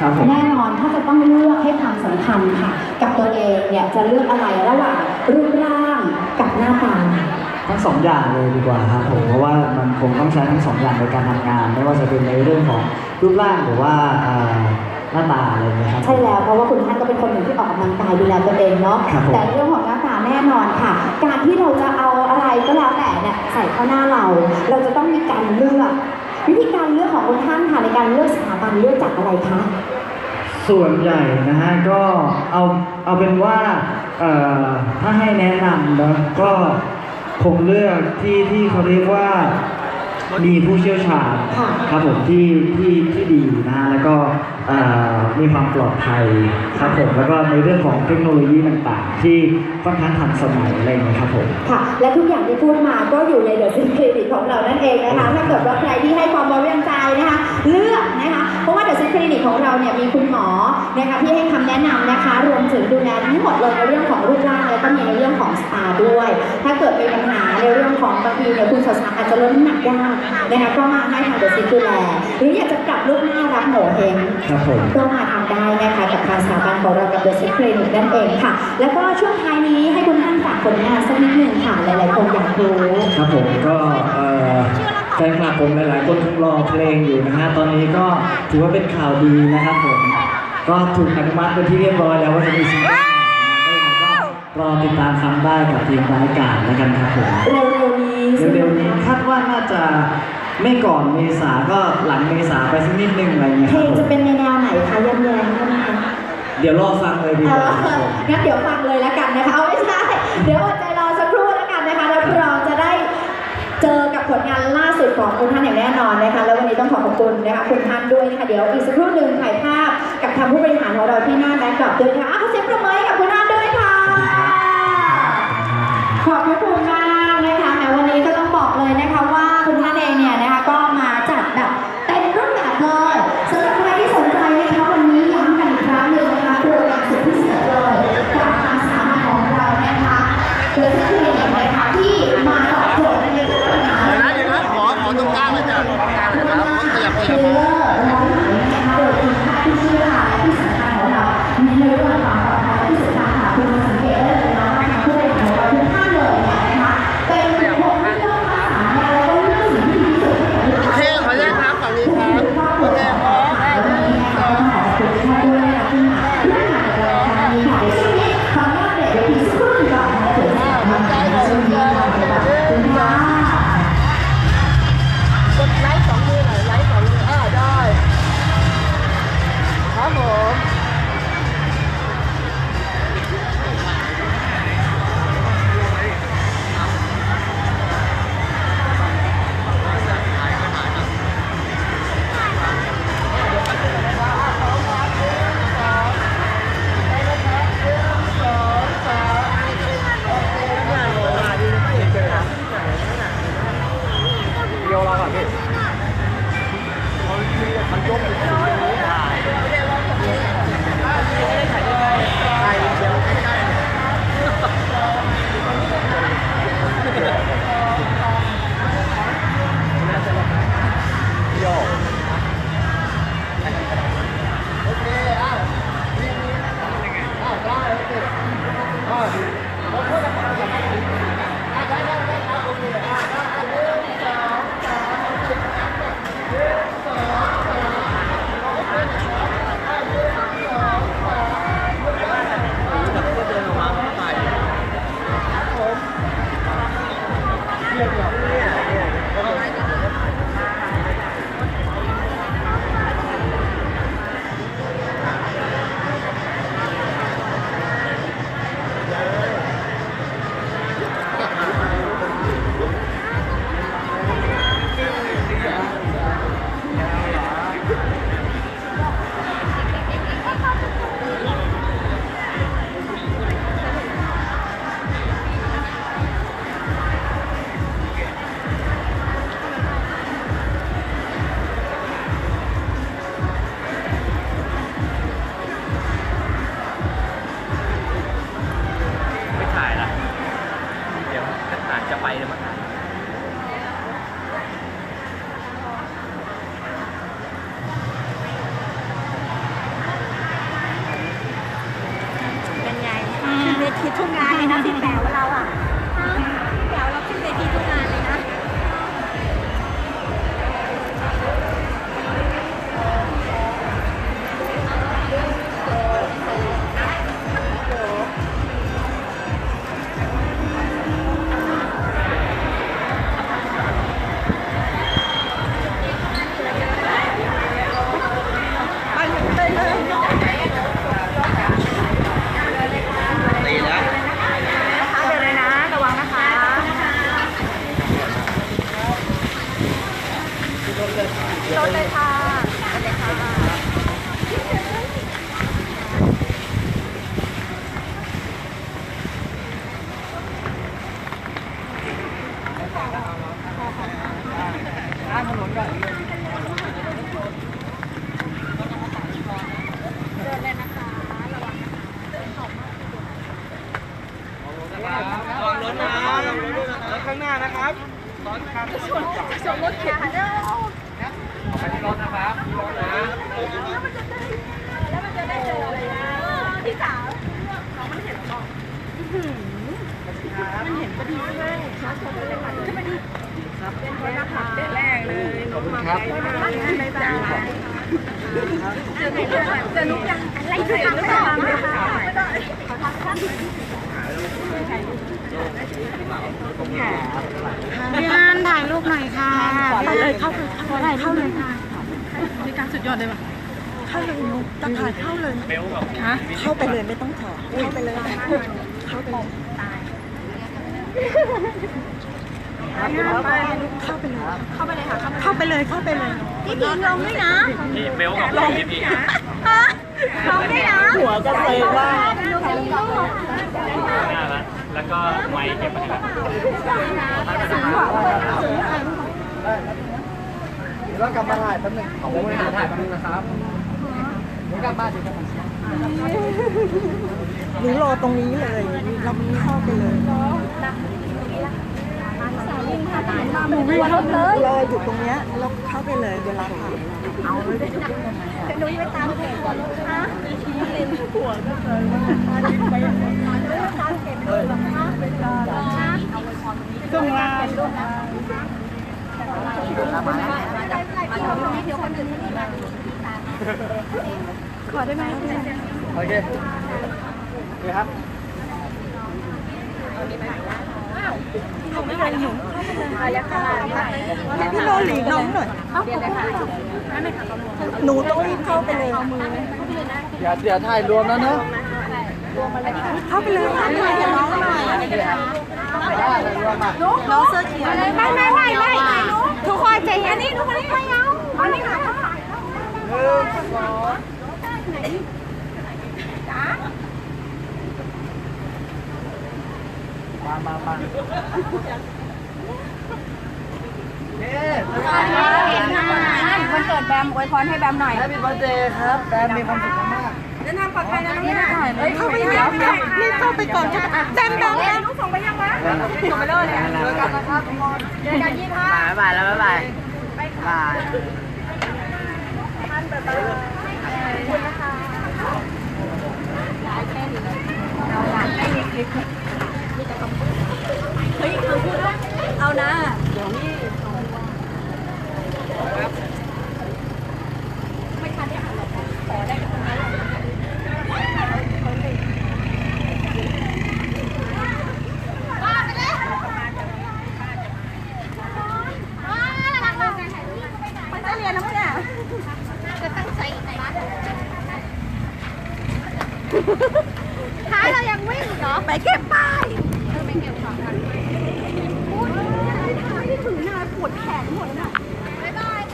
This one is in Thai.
ครับผม แน่นอนถ้าจะต้องเลือกให้ความสำคัญค่ะ กับตัวเองเนี่ยจะเลือกอะไรระหว่างรูปร่างกับหน้าตา ทั้งสองอย่างเลยดีกว่าครับผมเพราะว่ามันคงต้องใช้ทั้งสองอย่างในการทำงาน ไม่ว่าจะเป็นในเรื่องของรูปร่างหรือว่าอ่าหน้าตาอะไรอย่างเงี้ยครับ ใช่แล้วเพราะว่าคุณท่านก็เป็นคนหนึ่งที่ออกกำลังกายดูแลตัวเองเนาะครับผม แต่เรื่องของหน้าตาแน่นอนค่ะ การที่เราจะเอาอะไรก็แล้วแต่เนี่ยใส่เข้าหน้าเรา เราจะต้องมีการเลือก วิธีการเลือกของคุณท่านค่ะในการเลือกสถาบันเลือกจากอะไรคะส่วนใหญ่นะฮะก็เอาเอาเป็นว่าเอ่อถ้าให้แนะนำนะก็คงเลือกที่ที่เขาเรียกว่า มีผู้เชี่ยวชาญค่ะครับผมที่ที่ที่ดีนะฮะแล้วก็เอ่อมีความปลอดภัยครับผมแล้วก็ในเรื่องของเทคโนโลยีต่างๆ ที่ค่อนข้างทันสมัยอะไรอย่างเงี้ยครับผม ค่ะ และทุกอย่างที่พูดมาก็อยู่ในเดอะซินคลินิกของเรานั่นเองนะคะ ถ้าเกิดว่าใครที่ให้ความไว้วางใจนะคะ เลือกนะคะ เพราะว่าเดอะซินคลินิกของเราเนี่ยมีคุณหมอนะคะที่ให้คำแนะนำนะคะ รวมถึงดูแลทั้งหมดเลยในเรื่องของรูปร่างแล้วก็มีในเรื่องของสปาด้วย ถ้าเกิดมีปัญหาในเรื่องของบางทีเนี่ยคุณสาวๆอาจจะลดน้ำหนักยากนะคะก็มาให้ทางเดอะซินดูแลหรืออยากจะปรับรูปหน้ารับโหเฮงครับผมก็มาทำได้นะคะกับทางสถาบันของเรากับ The Set Clinic นั่นเองค่ะ แล้วก็ช่วงท้ายนี้ให้คุณท่านฝากผลงานสักนิดหนึ่งค่ะหลายๆคนอยากรู้ครับผมก็เอ่อแฟนคลับผมหลายๆคนคงรอเพลงอยู่นะฮะตอนนี้ก็ถือว่าเป็นข่าวดีนะครับผมก็ถูกอนุมัติเป็นที่เรียบร้อยแล้วว่าจะมีซิงเกิลใหม่นะก็รอติดตามฟังได้กับทีมรายการแล้วกันครับผมเร็วๆนี้ใช่ไหม เร็วๆนี้คาดว่าน่าจะไม่ก่อนเมษาก็หลังเมษาไปสักนิดนึงอะไรเงี้ยเพคลรับงผมจะเป็นในแนวไหนคะย้ำแย้งได้ไหมคะเดี๋ยวรอฟังเลยดีเอกว่าอครับผมงั้นเดี๋ยวฟังเลยแล้วกันนะคะเอาไม่ใช่เดี๋ยวอดใจรอสักครู่แล้วกันนะคะแล้วเราจะได้เจอกับผลงานล่าสุดของคุณท่านอย่างแน่นอนนะคะ แล้ววันนี้ต้องขอขอบคุณนะคะคุณท่านด้วยนะคะเดี๋ยวอีกสักครู่หนึ่งถ่ายภาพกับทางผู้บริหารของเราที่หน้าแบ็คดรอปด้วยนะคะอะขอเสียงประมือให้กับคุณ นะคะที่มาตอบโจทย์ในเรื่องปัญหาเดี๋ยวนะเดี๋ยวนะขอขอตรงกลางเลยจ้ะตรงกลางเลยครับขยับขเทยับเลอร์ร้อยไหมนะคะโดยทีมแพทย์ที่เชี่ยวชาญและที่สำคัญของเราในเรื่องของความปลอดภัยและที่สำคัญ No. คิดทุกงานเลยนะที่แปลว่า พี่ฮันถ่ายรูปหน่อยค่ะไปเลยเข้าเลยเข้าเลยเข้าเลยค่ะมีการสุดยอดเลยป่ะเข้าเลยนุ๊กตะขาดเข้าเลยฮะเข้าไปเลยไม่ต้องถอดเข้าไปเลยเข้าไปเลย เข้าไปเลยเข้าไปเลยค่ะเข้าไปเลยเข้าไปเลยพี่พิงลงด้วยนะพี่เบลกับลงพี่พิงฮะลงด้วยนะหัวก็เซว่าลงกับลูกแล้วก็ไมค์เก็บมาทีหลังเดี๋ยวเรากลับมาถ่ายแป๊บนึงของผมถ่ถ่ายแป๊บนึงนะครับเดี๋ยวกลับบ้านเดี๋ยวกลับมาหนูรอตรงนี้เลย เราม่เข้าไปเลย หมูหัวรถเลยรออยู่ตรงเนี้ยแล้วเข้าไปเลยเวลาถ่ายหนูยังไม่ตามหัวรถนะหัวก็เคยตามเก็บเลยหรอคะตรงลาขอได้ไหมโอเคโอเคครับ พี่โนหลีกน้องหน่อยหนูต้องรีบเข้าไปเลยเดี๋ยวเดี๋ยวถ่ายรวมแล้วเนอะเข้าไปเลยค่ะน้องหน่อยได้เลยรวมอะน้องเสื้อเขียวไม่ไม่ไม่ไม่ทุกคนใจเย็นนี่ทุกคนไม่เอาอันนี้ค่ะหนึ่งสอง มามามาเฮ้วันเกิดแบมอวยพรให้แบมหน่อยแฮปปี้บิร์ดเดย์ครับแบมมีความสุขมากจะนำคอนเข้าไปยังรีบเข้าไปก่อนค่ะแจมดังแล้วลูกส่งไปยังวะส่งไปเลยๆเจอกันนะครับทุกคนเจอกันยี่ห้าบ๊ายบายแล้วบ๊ายบายบายเะมั้งเนี่ยจะตั้งใจไหน